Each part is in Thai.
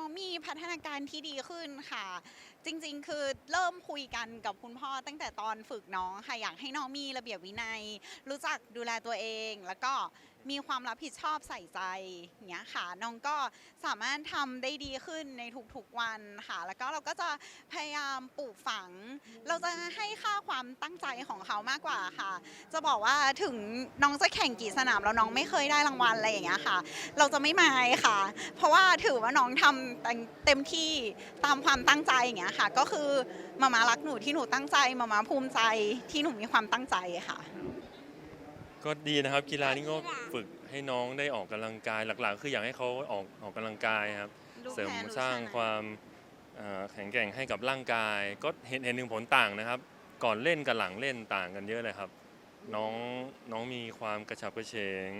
องมีพัฒนาการที่ดีขึ้นค่ะ จริงๆ คือเริ่มคุยกันกับคุณพ่อตั้งแต่ตอนฝึกน้องค่ะอยากให้น้องมีระเบียบวินัย รู้จักดูแลตัวเอง แล้วก็มีความรับผิดชอบใส่ใจอย่างเงี้ยค่ะน้องก็สามารถทำได้ดีขึ้นในทุกๆวันค่ะ แล้วก็เราก็จะพยายามปลูกฝัง เราจะให้ค่าความตั้งใจของเขามากกว่าค่ะ จะบอกว่าถึงน้องจะแข่งกี่สนามแล้วน้องไม่เคยได้รางวัลอะไรอย่างเงี้ยค่ะ เราจะไม่มายค่ะ เพราะว่าถือว่าน้องทำเต็มที่ตามความตั้งใจอย่างเงี้ยค่ะ ก็คือมามารักหนูที่หนูตั้งใจมามาภูมิใจที่หนูมีความตั้งใจค่ะก็ดีนะครับกีฬานี่ก็ฝึกให้น้องได้ออกกำลังกายหลักๆ คืออยากให้เขาออกออกกำลังกายครับรู้เสริมแพ้รู้สร้างชนะความเอ่อ แข็งแกร่งให้กับร่างกาย ก็เห็นเห็นถึงผลต่างนะครับ ก่อนเล่นกับหลังเล่นต่างกันเยอะเลยครับ น้องน้องมีความกระฉับกระเฉง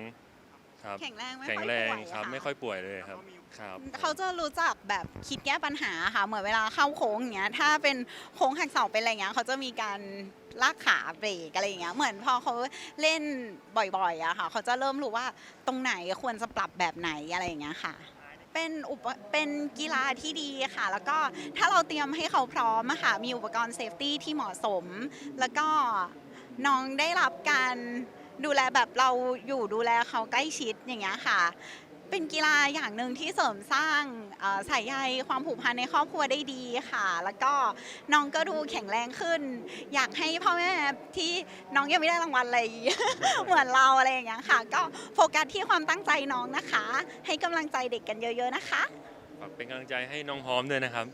ครับแข็งแรงไม่แข็งค่อยแรงป่วยครับะไม่ค่อยป่วยเลยครับครับ เขาจะรู้จักแบบคิดแก้ปัญหาค่ะ เหมือนเวลาเข้าโค้งอย่างเงี้ย ถ้าเป็นโค้งหักเสาเป็นอะไรเงี้ย เขาจะมีการลากขาเบรกอะไรอย่างเงี้ย เหมือนพอเขาเล่นบ่อยๆอะค่ะ เขาจะเริ่มรู้ว่าตรงไหนควรจะปรับแบบไหนอะไรอย่างเงี้ยค่ะ เป็นอุปเป็นกีฬาที่ดีค่ะ แล้วก็ถ้าเราเตรียมให้เขาพร้อมอะค่ะ มีอุปกรณ์เซฟตี้ที่เหมาะสม แล้วก็น้องได้รับการดูแลแบบเราอยู่ดูแลเขาใกล้ชิดอย่างเงี้ยค่ะ เป็นกีฬาอย่างหนึ่งที่เสริมสร้างสายใยความผูกพันในครอบครัวได้ดีค่ะ แล้วก็น้องก็ดูแข็งแรงขึ้น อยากให้พ่อแม่ที่น้องยังไม่ได้รางวัลอะไรเหมือนเราอะไรอย่างเงี้ยค่ะ ก็โฟกัสที่ความตั้งใจน้องนะคะ ให้กำลังใจเด็กกันเยอะ ๆนะคะฝากเป็นกำลังใจให้น้องพร้อมด้วยนะครับ